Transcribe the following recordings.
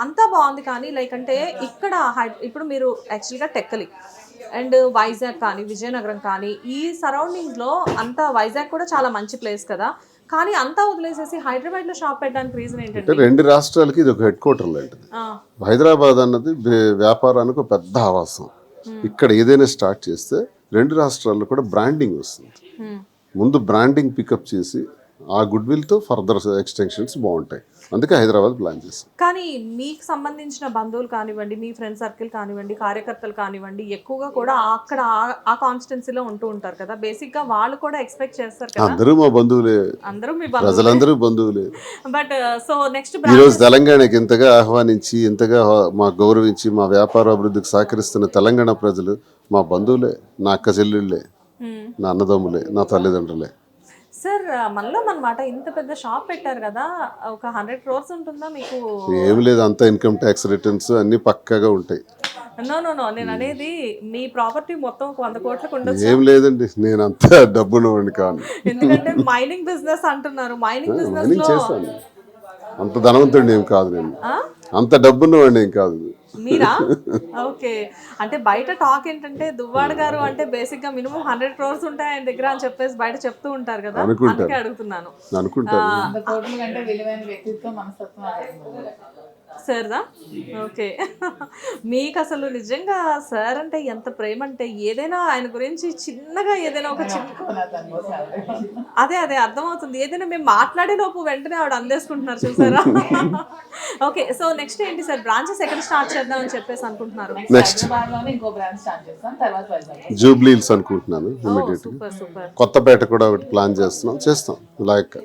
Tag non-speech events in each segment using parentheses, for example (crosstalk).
అంతా బాగుంది కానీ లైక్ అంటే ఇక్కడ ఇప్పుడు మీరు యాక్చువల్గా టెక్కలి. అండ్ వైజాగ్ కానీ విజయనగరం కానీ ఈ సరౌండింగ్స్లో అంతా వైజాగ్ కూడా చాలా మంచి ప్లేస్ కదా. కానీ అంతా వదిలేసేసి హైదరాబాద్లో షాప్ పెట్టడానికి రీజన్ ఏంటంటే రెండు రాష్ట్రాలకి ఇది ఒక హెడ్ క్వార్టర్ లాంటిది. హైదరాబాద్ అన్నది వ్య- వ్యాపారానికి ఒక పెద్ద ఆవాసం. ఇక్కడ ఏదైనా స్టార్ట్ చేస్తే రెండు రాష్ట్రాల్లో కూడా బ్రాండింగ్ వస్తుంది. హ్మ్. ముందు బ్రాండింగ్ పికప్ చేసి ఆ గుడ్ విల్తో ఫర్దర్ ఎక్స్టెన్షన్స్ బాగుంటాయి అందుకే హైదరాబాద్ ప్లాన్ చేస్తాం కానీ మీకు సంబంధించిన బంధువులు కానివ్వండి మీ ఫ్రెండ్ సర్కిల్ కానివ్వండి కార్యకర్తలు కానివ్వండి ఎక్కువగా కూడా అక్కడ ఆ- కాన్స్టిట్యున్సీలో ఉంటూ ఉంటారు కదా. బేసిక్గా వాళ్ళు కూడా ఎక్స్పెక్ట్ చేస్తారు కదా. అందరూ మా బంధువులే. అందరూ మీ ప్రజలందరూ బంధువులే. బట్ సో నెక్స్ట్ ఈరోజు తెలంగాణకి ఇంతగా ఆహ్వానించి ఇంతగా మా గౌరవించి మా వ్యాపార అభివృద్ధికి సహకరిస్తున్న తెలంగాణ ప్రజలు మా బంధువులే నా అక్క చెల్లెళ్ళే నా అన్నదమ్ములే నా తల్లిదండ్రులే. సార్ మనలో అనమాట ఇంత పెద్ద షాప్ పెట్టారు కదా ఒక హండ్రెడ్ క్రోర్స్ ఉంటుందా మీకు? ఏం లేదు అంతా ఇన్కమ్ ట్యాక్స్ రిటర్న్స్ అన్ని పక్కాగా ఉంటాయి. నో నో నో నేను అనేది మీ ప్రాపర్టీ మొత్తం ఒక వంద కోట్లకు ఉండొచ్చు? ఏం లేదండి నేను అంత డబ్బున్నవాడిని కాను. ఎందుకంటే మైనింగ్ బిజినెస్ అంటున్నారు. మైనింగ్ బిజినెస్ చేస్తాను అంత ధనవంతుడిని ఏం కాదు నేను? అంత డబ్బున్నవాడిని ఏం కాదు. మీరా? ఓకే. అంటే బయట టాక్ ఏంటంటే దువ్వాడ గారు అంటే బేసిక్గా మినిమం హండ్రెడ్ క్రోర్స్ ఉంటాయి ఆయన దగ్గర అని చెప్పేసి బయట చెప్తూ ఉంటారు కదా. అందుకే అడుగుతున్నాను. అనుకుంటాను సార్దా? ఓకే. మీకు అసలు నిజంగా సార్ అంటే ఎంత ప్రేమ అంటే ఏదైనా ఆయన గురించి చిన్నగా ఏదైనా ఒక చిన్న. అదే అదే అర్థమవుతుంది. ఏదైనా మేము మాట్లాడే లోపు వెంటనే ఆవిడ అందేసుకుంటున్నారు చూసారా? ఓకే సో నెక్స్ట్ ఏంటి సార్? బ్రాంచెస్ ఎక్కడ స్టార్ట్ చేద్దామని చెప్పేసి అనుకుంటున్నారు? నెక్స్ట్ జూబ్లీల్స్ అనుకుంటున్నాను సూపర్ సూపర్. కొత్తపేట కూడా ఒకటి ప్లాన్ చేస్తున్నాం. చేస్తాం. లైక్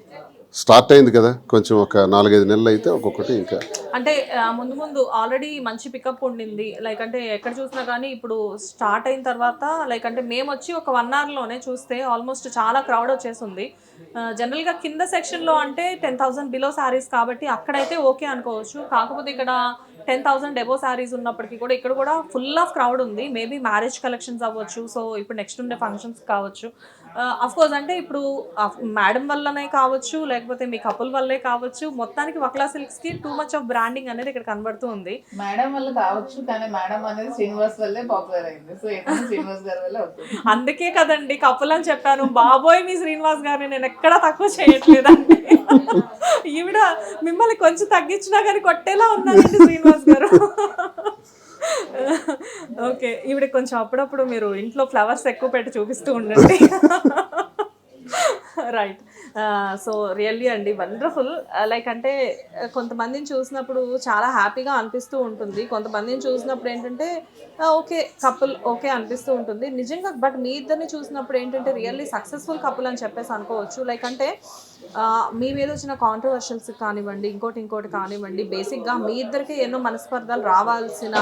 స్టార్ట్ అయింది కదా కొంచెం ఒక నాలుగైదు నెలలు అయితే ఒక్కొక్కటి ఇంకా. అంటే ముందు ముందు ఆల్రెడీ మంచి పికప్ ఉండింది. లైక్ అంటే ఎక్కడ చూసినా కానీ ఇప్పుడు స్టార్ట్ అయిన తర్వాత లైక్ అంటే మేము వచ్చి ఒక వన్ అవర్లోనే చూస్తే ఆల్మోస్ట్ చాలా క్రౌడ్ వచ్చేసింది. జనరల్గా కింద సెక్షన్లో అంటే టెన్ థౌసండ్ బిలో శారీస్ కాబట్టి అక్కడైతే ఓకే అనుకోవచ్చు. కాకపోతే ఇక్కడ టెన్ థౌసండ్ డెబో శారీస్ ఉన్నప్పటికీ కూడా ఇక్కడ కూడా ఫుల్ ఆఫ్ క్రౌడ్ ఉంది. మేబీ మ్యారేజ్ కలెక్షన్స్ అవ్వచ్చు. సో ఇప్పుడు నెక్స్ట్ ఉండే ఫంక్షన్స్ కావచ్చు. కోర్స్ అంటే ఇప్పుడు మేడం వల్లనే కావచ్చు లేకపోతే మీ కపుల్ వల్లే కావచ్చు మొత్తానికి వక్లా సిల్క్స్కి టూ మచ్ ఆఫ్ బ్రాండింగ్ అనేది ఇక్కడ కనబడుతూ ఉంది. మేడం వల్ల కావచ్చు కానీ మేడం అనేది శ్రీనివాస్ వల్లే పాపులర్ అయింది. సో శ్రీనివాస్ గారి వల్లే అందుకే కదండి కపుల్ అని చెప్పాను. బాబోయ్ మీ శ్రీనివాస్ గారిని నేను ఎక్కడా తక్కువ చేయట్లేదండి. ఈవిడ మిమ్మల్ని కొంచెం తగ్గించినా కానీ కొట్టేలా ఉన్నారండి శ్రీనివాస్ గారు. ఓకే. ఈవిడ కొంచెం అప్పుడప్పుడు మీరు ఇంట్లో ఫ్లవర్స్ ఎక్కువ పెట్టి చూపిస్తూ ఉండండి. రైట్ సో రియల్లీ అండి వండర్ఫుల్ లైక్ uh, అంటే uh, కొంతమందిని చూసినప్పుడు చాలా హ్యాపీగా అనిపిస్తూ ఉంటుంది. కొంతమందిని చూసినప్పుడు ఏంటంటే ఓకే కపుల్ ఓకే అనిపిస్తూ ఉంటుంది. నిజంగా బట్ మీ ఇద్దరిని చూసినప్పుడు ఏంటంటే రియల్లీ సక్సెస్ఫుల్ కపుల్ అని చెప్పేసి అనుకోవచ్చు. లైక్ అంటే uh, మీ మీద వచ్చిన కాంట్రవర్షియల్స్ కానివ్వండి ఇంకోటి ఇంకోటి కానివ్వండి బేసిక్గా మీ ఇద్దరికి ఎన్నో మనస్పర్ధలు రావాల్సిన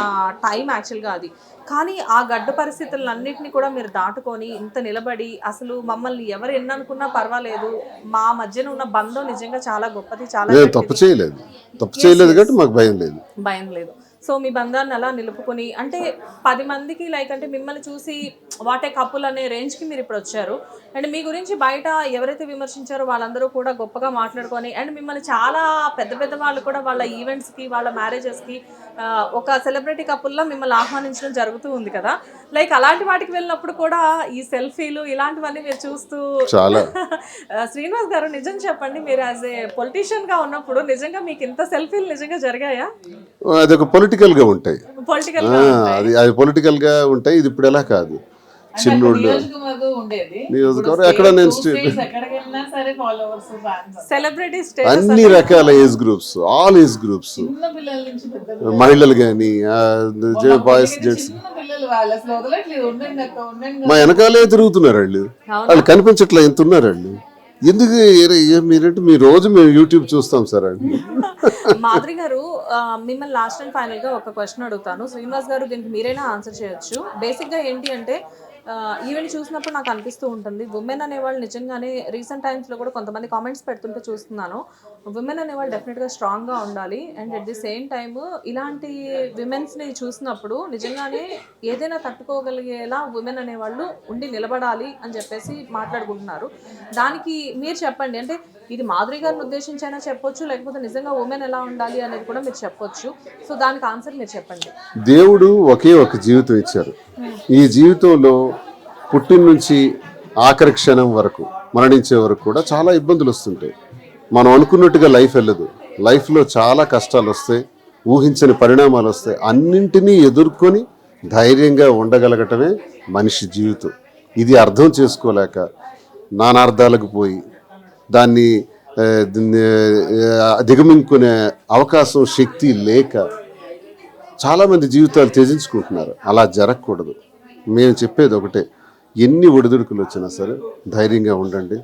టైం యాక్చువల్గా అది. కానీ ఆ గడ్డ పరిస్థితులన్నింటినీ కూడా మీరు దాటుకొని ఇంత నిలబడి అసలు మమ్మల్ని ఎవరు ఎన్ననుకున్నా పర్వాలేదు. మా మధ్యన ఉన్న బంధం నిజంగా చాలా గొప్పది చాలా. తప్పు చేయలేదు. తప్పు చేయలేదు కాబట్టి మాకు భయం లేదు. భయం లేదు. సో మీ బంధాన్ని అలా నిలుపుకొని అంటే పది మందికి లైక్ అంటే మిమ్మల్ని చూసి వాటే కప్పులు అనే రేంజ్కి మీరు ఇప్పుడు వచ్చారు. అండ్ మీ గురించి బయట ఎవరైతే విమర్శించారో వాళ్ళందరూ కూడా గొప్పగా మాట్లాడుకొని అండ్ మిమ్మల్ని చాలా పెద్ద పెద్ద వాళ్ళు కూడా వాళ్ళ ఈవెంట్స్కి వాళ్ళ మ్యారేజెస్కి ఒక సెలబ్రిటీ కపుల్లా మిమ్మల్ని ఆహ్వానించడం జరుగుతూ ఉంది కదా. లైక్ అలాంటి వాటికి వెళ్ళినప్పుడు కూడా ఈ సెల్ఫీలు ఇలాంటివన్నీ మీరు చూస్తూ చాలా. (laughs) శ్రీనివాస్ గారు నిజం చెప్పండి మీరు యాజ్ ఏ పొలిటీషియన్గా ఉన్నప్పుడు నిజంగా మీకు ఇంత సెల్ఫీలు నిజంగా జరిగాయా? అది ఒక పొలిటికల్గా ఉంటాయి. అది అది పొలిటికల్గా ఉంటాయి. ఇది ఇప్పుడు ఎలా కాదు? చిన్నోళ్ళు నియోజకవర్గం ఎక్కడ నేను two స్టేట్ states ఎక్కడికి వెళ్ళినా సరే ఫాలోవర్స్ ఫ్యాన్స్ సెలబ్రిటీ స్టేటస్ అన్ని రకాల age groups all age groups చిన్న పిల్లల నుంచి పెద్ద మహిళలు కానీ బాయ్స్ జెంట్స్ మా వెనకాలే తిరుగుతున్నారు వాళ్ళు. వాళ్ళు కనిపించట్లే ఎంత ఉన్నారు వాళ్ళు. ఎందుకు మీరంటే మీ రోజు మేము యూట్యూబ్ చూస్తాం సార్ అండి. మాధురి గారు మిమ్మల్ని లాస్ట్ అండ్ ఫైనల్గా ఒక క్వశ్చన్ అడుగుతాను. శ్రీనివాస్ గారు దీనికి మీరైనా ఆన్సర్ చేయొచ్చు. బేసిక్గా ఏంటి అంటే ఈవెన్ చూసినప్పుడు నాకు అనిపిస్తూ ఉంటుంది. ఉమెన్ అనేవాళ్ళు నిజంగానే రీసెంట్ టైమ్స్లో కూడా కొంతమంది కామెంట్స్ పెడుతుంటే చూస్తున్నాను. ఉమెన్ అనేవాళ్ళు డెఫినెట్గా స్ట్రాంగ్గా ఉండాలి. And at the same time ఇలాంటి విమెన్స్ని చూసినప్పుడు నిజంగానే ఏదైనా తట్టుకోగలిగేలా ఉమెన్ అనేవాళ్ళు ఉండి నిలబడాలి అని చెప్పేసి మాట్లాడుకుంటున్నారు. దానికి మీరు చెప్పండి. అంటే ఇది మాధురి గారిని ఉద్దేశించైనా చెప్పొచ్చు లేకపోతే నిజంగా ఉమెన్ ఎలా ఉండాలి అనేది కూడా మీరు చెప్పొచ్చు. సో దానికి ఆన్సర్ మీరు చెప్పండి. దేవుడు ఒకే ఒక జీవితం ఇచ్చారు. ఈ జీవితంలో పుట్టిన నుంచి ఆఖరి క్షణం వరకు మరణించే వరకు కూడా చాలా ఇబ్బందులు వస్తుంటాయి. మనం అనుకున్నట్టుగా లైఫ్ వెళ్ళదు. లైఫ్లో చాలా కష్టాలు వస్తాయి ఊహించని పరిణామాలు వస్తాయి. అన్నింటినీ ఎదుర్కొని ధైర్యంగా ఉండగలగటమే మనిషి జీవితం. ఇది అర్థం చేసుకోలేక నానార్థాలకు పోయి దాన్ని దిగమింగుకునే అవకాశం శక్తి లేక చాలామంది జీవితాలు త్యజించుకుంటున్నారు. అలా జరగకూడదు. మేము చెప్పేది ఒకటే. ఎన్ని ఒడిదుడుకులు వచ్చినా సరే ధైర్యంగా ఉండండి.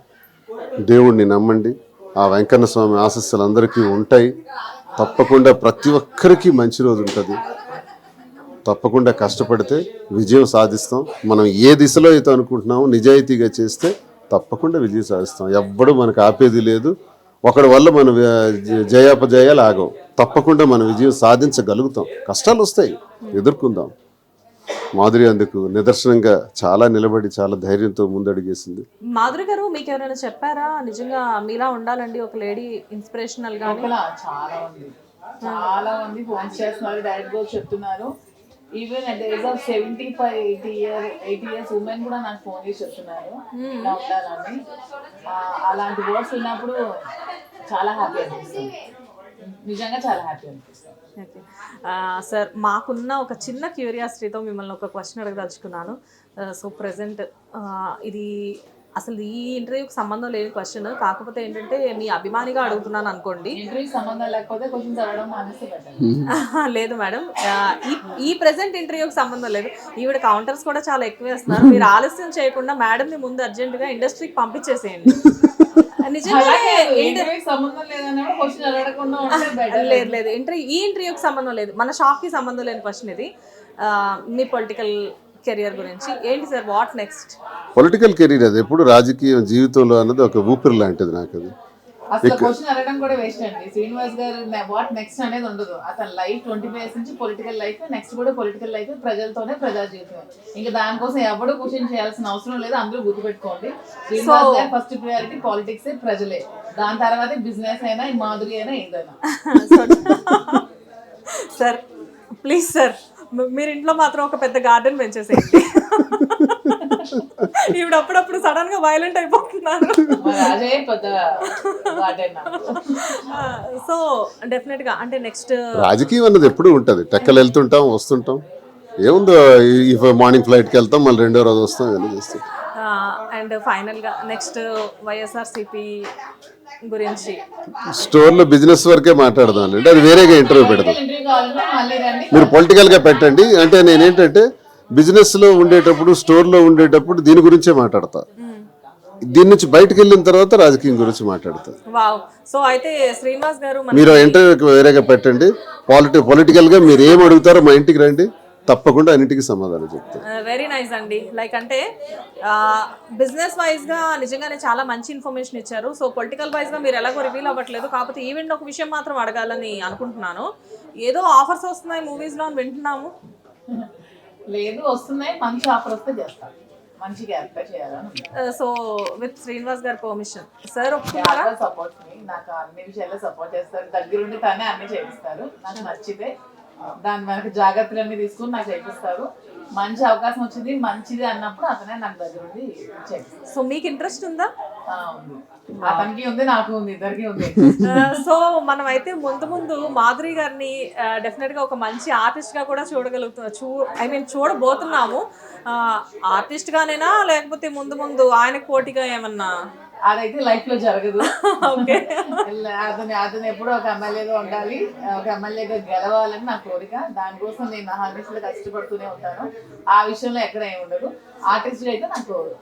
దేవుణ్ణి నమ్మండి. ఆ వెంకన్న స్వామి ఆశస్సులు అందరికీ ఉంటాయి. తప్పకుండా ప్రతి ఒక్కరికి మంచి రోజు ఉంటుంది. తప్పకుండా కష్టపడితే విజయం సాధిస్తాం. మనం ఏ దిశలో అయితే అనుకుంటున్నామో నిజాయితీగా చేస్తే తప్పకుండా విజయం సాధిస్తాం. ఎవ్వడు మనకు ఆపేది లేదు. ఒకడి వల్ల మనం జయాపజయాలు ఆగవు. తప్పకుండా మనం విజయం సాధించగలుగుతాం. కష్టాలు వస్తాయి. ఎదుర్కొందాం. మాధురి అందుకు నిదర్శనంగా చాలా నిలబడి చాలా ధైర్యంతో ముందడుగేసింది. మాధురి గారు మీకు ఎవరైనా చెప్పారా? నిజంగా మీలా ఉండాలండి ఒక లేడీ ఇన్స్పిరేషనల్గా చాలా మంది. చాలా మంది ఫోన్ చేస్తున్నారు. డైరెక్ట్గా చెప్తున్నారు. Even at age of seventy five eighty year eighty years women కూడా నాకు ఫోన్ చేసి చెప్తున్నారు. ఇలా ఉండాలని. ఆ, అలాంటి వర్డ్స్ విన్నప్పుడు చాలా హ్యాపీ అనిపిస్తుంది. నిజంగా చాలా హ్యాపీ అనిపిస్తుంది. ఓకే సార్ మాకున్న ఒక చిన్న క్యూరియాసిటీతో మిమ్మల్ని ఒక క్వశ్చన్ అడగదలుచుకున్నాను. సో ప్రజెంట్ ఇది అసలు ఈ ఇంటర్వ్యూకి సంబంధం లేని క్వశ్చన్ కాకపోతే ఏంటంటే మీ అభిమానిగా అడుగుతున్నాను అనుకోండి. లేదు మేడం. ఈ ఈ ప్రెసెంట్ ఇంటర్వ్యూకి సంబంధం లేదు. ఈవిడ కౌంటర్స్ కూడా చాలా ఎక్కువ వేస్తున్నారు. మీరు ఆలస్యం చేయకుండా మేడంని ముందు అర్జెంటుగా ఇండస్ట్రీకి పంపించేసేయండి. (laughs) లేదు లేదు. ఇంటర్వ్యూ ఈ ఇంటర్వ్యూకి సంబంధం లేదు. మన షాప్కి సంబంధం లేని క్వశ్చన్ ఇది. ఆ, మీ పొలిటికల్ కెరియర్ గురించి. ఏంటి sir what next? Political career అది ఎప్పుడు రాజకీయ జీవితంలో అన్నది ఒక ఊపిరి లాంటిది నాకు అది. అసలు క్వశ్చన్ అడగడం కూడా వేస్ట్ అండి. శ్రీనివాస్ గారు వాట్ నెక్స్ట్ అనేది ఉండదు. అతని లైఫ్ ట్వంటీ ఫైవ్ ఇయర్స్ నుంచి పొలిటికల్ లైఫ్ నెక్స్ట్ కూడా పొలిటికల్ లైఫ్ ప్రజలతోనే ప్రజా జీవితం ఇంకా దానికోసం ఎవడు క్వశ్చన్ చేయాల్సిన అవసరం లేదు అందరూ గుర్తుపెట్టుకోండి. శ్రీనివాస్ గారు ఫస్ట్ ప్రియారిటీ పాలిటిక్స్ ప్రజలే. దాని తర్వాత బిజినెస్ అయినా ఈ మాధురి అయినా ఏదైనా. సార్ ప్లీజ్ సార్ మీరు ఇంట్లో మాత్రం ఒక పెద్ద గార్డెన్ పెంచేసేయండి. ఈవిడ అప్పుడప్పుడు సడన్గా వైలెంట్ అయిపోతున్నారు నాకు. సో డెఫినెట్గా అంటే నెక్స్ట్ రాజకీయం అన్నది ఎప్పుడూ ఉంటుంది. టెక్కలు వెళ్తుంటాం వస్తుంటాం. ఏముందో ఈ మార్నింగ్ ఫ్లైట్కి వెళ్తాం మళ్ళీ రెండో రోజు వస్తాం ఇవన్నీ చేస్తాం అండ్ ఫైనల్గా నెక్స్ట్ వైఎస్ఆర్సిపి గురించి. స్టోర్లో బిజినెస్ వరకే మాట్లాడదాం అండి. అది వేరేగా ఇంటర్వ్యూ పెడదాం. ఇంటర్వ్యూ మీరు పొలిటికల్గా పెట్టండి. అంటే నేనేంటంటే బిజినెస్లో ఉండేటప్పుడు స్టోర్లో ఉండేటప్పుడు దీని గురించే మాట్లాడతా. దీని నుంచి బయటకు వెళ్ళిన తర్వాత రాజకీయం గురించి మాట్లాడతా. వావ్. సో అయితే శ్రీనివాస్ గారు మీరు ఇంటర్వ్యూకి వేరేగా పెట్టండి. పాలిటి పొలిటికల్గా మీరు ఏం అడుగుతారో మా ఇంటికి రండి. తప్పకుండా అన్నిటికీ సమాధానం చెప్తాను వెరీ నైస్ అండి. లైక్ అంటే బిజినెస్ వైజ్గా నిజంగానే చాలా మంచి ఇన్ఫర్మేషన్ ఇచ్చారు. సో పొలిటికల్ వైజ్గా మీరు ఎలాగో రివీల్ అవ్వట్లేదు. కాకపోతే ఈవెంట్ ఒక విషయం మాత్రం అడగాలని అనుకుంటున్నాను. ఏదో ఆఫర్స్ వస్తున్నాయి మూవీస్లో అని వింటున్నాము. లేదు వస్తున్నాయి. మంచి ఆఫర్ వస్తే చేస్తాను మంచి క్యారెక్టర్ చేయాలని. సో విత్ శ్రీనివాస్ గారి పర్మిషన్ సార్ ఒప్పుకున్నారా? సపోర్ట్ నాకు అన్ని విషయాల్లో సపోర్ట్ చేస్తారు. దగ్గరుండి తనే అన్ని చేపిస్తారు నాకు నచ్చితే దాని వెనక జాగ్రత్తలన్నీ తీసుకుని నాకు చేపిస్తారు మంచి అవకాశం వచ్చింది మంచిది అన్నప్పుడు అతనే నాకు దగ్గరుండి చేపిస్తారు సో మీకు ఇంట్రెస్ట్ ఉందా? ఉంది. అతనికి ఉంది నాకు ఉంది ఇద్దరికి ఉంది. సో మనం అయితే ముందు ముందు మాధురి గారిని డెఫినెట్గా ఒక మంచి ఆర్టిస్ట్గా కూడా చూడగలుగుతున్నాం చూ ఐ మీన్ చూడబోతున్నాము. ఆర్టిస్ట్ గానేనా లేకపోతే ముందు ముందు ఆయనకు పోటీగా ఏమన్నా అదైతే లైఫ్లో జరగదు. అతను అతను ఎప్పుడూ ఒక ఎమ్మెల్యేగా ఉండాలి. ఒక ఎమ్మెల్యేగా గెలవాలని నా కోరిక. దానికోసం నేను హార్నెస్లో కష్టపడుతూనే ఉంటాను. ఆ విషయంలో ఎక్కడ ఏమి ఉండదు. ఆర్టిస్ట్ అయితే నాకు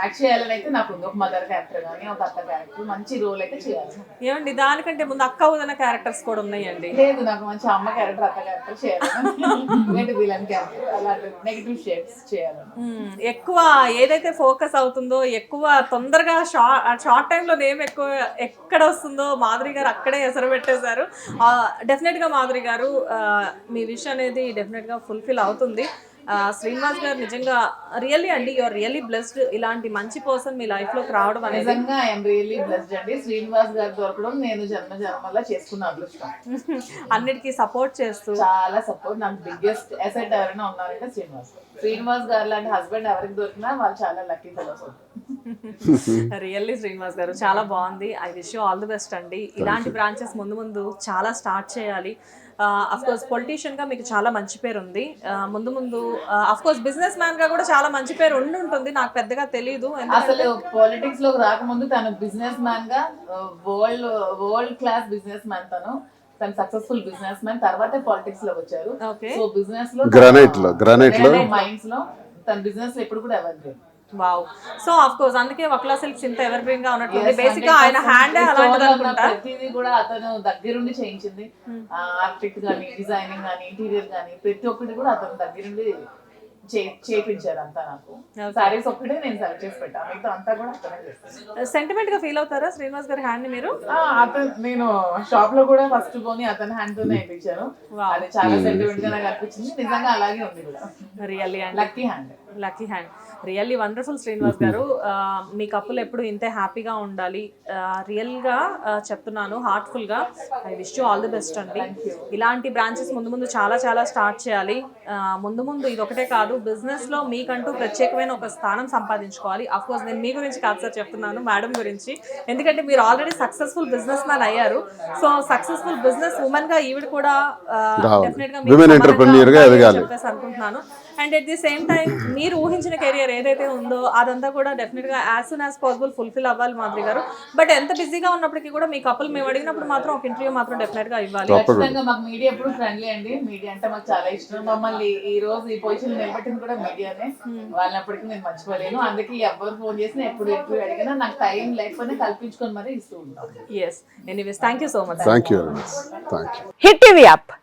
యాక్ట్ చేయాలని అయితే నాకు ఉంది ఒక మదర్ క్యారెక్టర్ కానీ ఒక అత్త క్యారెక్టర్ మంచి రోల్ అయితే చేయాలి. ఏమండి దానికంటే ముందు అక్క వదిన క్యారెక్టర్స్ కూడా ఉన్నాయండి. లేదు నాకు మంచి అమ్మ క్యారెక్టర్ అత్త క్యారెక్టర్ చేయాలని. (laughs) విలన్ క్యారెక్టర్ అలాంటి నెగిటివ్ షేడ్స్ చేయాలని. మ్మ్. ఎక్కువ ఏదైతే ఫోకస్ అవుతుందో ఎక్కువ తొందరగా షార్ట్ షార్ట్ టైంలో నేమ్ ఎక్కువ ఎక్కడ వస్తుందో మాధురి గారు అక్కడే ఎసరు పెట్టేశారు. డెఫినెట్గా మాధురి గారు మీ విష్ అనేది డెఫినెట్గా ఫుల్ఫిల్ అవుతుంది. శ్రీనివాస్ గారు నిజంగా రియల్లీ అండి యువర్ రియల్లీ బ్లెస్డ్ ఇలాంటి మంచి పర్సన్ మీ లైఫ్లోకి రావడం అనేది నిజంగా ఐఎమ్ రియల్లీ బ్లెస్డ్ అండి. శ్రీనివాస్ గారు దొరకడం నేను జన్మ జన్మలా చేసుకున్న అదృష్టం. (laughs) అన్నిటికీ సపోర్ట్ చేస్తూ. చాలా సపోర్ట్ నాకు బిగ్గెస్ట్ అసెట్ ఎవరైనా ఉన్నారంటే శ్రీనివాస్. శ్రీనివాస్ గారు లాంటి హస్బెండ్ ఎవరికి దొరికినా వాళ్ళు చాలా లక్కీ ఫెలోస్ (laughs) రియల్లీ శ్రీనివాస్ గారు చాలా బాగుంది. I wish you all the best అండి. ఇలాంటి బ్రాంచెస్ ముందు ముందు చాలా స్టార్ట్ చేయాలి. అఫ్ కోర్స్ పొలిటీషియన్గా మీకు చాలా మంచి పేరు ఉంది. ముందు ముందు అఫ్ కోర్స్ బిజినెస్ మ్యాన్గా కూడా చాలా మంచి పేరు ఉండి ఉంటుంది. నాకు పెద్దగా తెలియదు అసలు పాలిటిక్స్లోకి రాకముందు తను business మ్యాన్గా world world class business man తను. తను సక్సెస్ఫుల్ బిజినెస్ మ్యాన్ తర్వాతే పాలిటిక్స్లోకి వచ్చారు. ఓకే సో బిజినెస్లో Granite లో, granite లో. మైండ్స్లో తన బిజినెస్లో ఎప్పుడు కూడా ఎవరు వావ్. సో అఫ్ కోర్స్ అందుకే వక్లా సిల్క్స్ ఇంత ఎవర్ గ్రీన్గా ఉన్నట్టుంది బేసిక్గా ఆయన హ్యాండ్ అలాంటిది అనుకుంటా. ప్రతిదీ కూడా అతను దగ్గరుండి చేయించింది. ఆర్కిటెక్ట్ గానీ డిజైనింగ్ గానీ ఇంటీరియర్ గానీ ప్రతి ఒక్కటి కూడా అతను దగ్గరుండి చే- చేయించారు అంతా నాకు. సారీస్ ఒక్కటే నేను సెలెక్ట్ చేసి పెట్టాను మిగతా అంతా కూడా అతనే చేస్తాను సెంటిమెంట్గా ఫీల్ అవుతారా శ్రీనివాస్ గారి హ్యాండ్ని మీరు? అతను నేను షాప్లో కూడా ఫస్ట్ పోని అతని హ్యాండ్ తోనే వేయించాను. Wow. అది చాలా సెంటిమెంట్గా నాకు అనిపించింది. నిజంగా అలాగే ఉంది కూడా. రియల్లీ అండి lucky hand lucky hand really wonderful Srinivas గారు. మీ కప్పులు ఎప్పుడు ఇంతే హ్యాపీగా ఉండాలి. రియల్గా చెప్తున్నాను హార్ట్ఫుల్గా I wish you all the best అండి. ఇలాంటి బ్రాంచెస్ ముందు ముందు చాలా చాలా స్టార్ట్ చేయాలి. ముందు ముందు ఇది ఒకటే కాదు బిజినెస్లో మీకంటూ ప్రత్యేకమైన ఒక స్థానం సంపాదించుకోవాలి. కోర్స్ నేను మీ గురించి కాదు సార్ చెప్తున్నాను మేడం గురించి. ఎందుకంటే మీరు ఆల్రెడీ సక్సెస్ఫుల్ బిజినెస్ మ్యాన్ అయ్యారు. సో సక్సెస్ఫుల్ బిజినెస్ ఉమెన్గా ఈవిడ కూడా రావాలి. డెఫినెట్గా Women entrepreneur గా ఎదగాలి. చెప్పేసి అనుకుంటున్నాను. And at the same time మీరు ఊహించిన కెరియర్ ఏదైతే ఉందో అదంతా కూడా డెఫినెట్గా as soon as possible fulfil అవ్వాలి మాధురి గారు. బట్ ఎంత బిజీగా ఉన్నప్పటికీ కూడా మీ కపుల్ మేము అడిగినప్పుడు మాత్రం ఒక ఇంటర్వ్యూ మాత్రం డెఫినెట్గా ఇవ్వాలి. ఖచ్చితంగా మాకు మీడియా ఎప్పుడు ఫ్రెండ్లీ అండి. మీడియా అంటే మాకు చాలా ఇష్టం. మమ్మల్ని ఈ రోజు ఈ పొజిషన్ నిలబెట్టింది కూడా మీడియానే వాళ్ళనప్పటికీ నేను మర్చిపోలేను. అందుకే ఎవరు ఫోన్ చేసినా ఎప్పుడు ఇంటర్వ్యూ అడిగినా నాకు టైం లేకపోతే కల్పించుకొని మరీ ఇస్తూ ఉంటాం. Yes anyways thank you so much thank you very much thank you hit TV app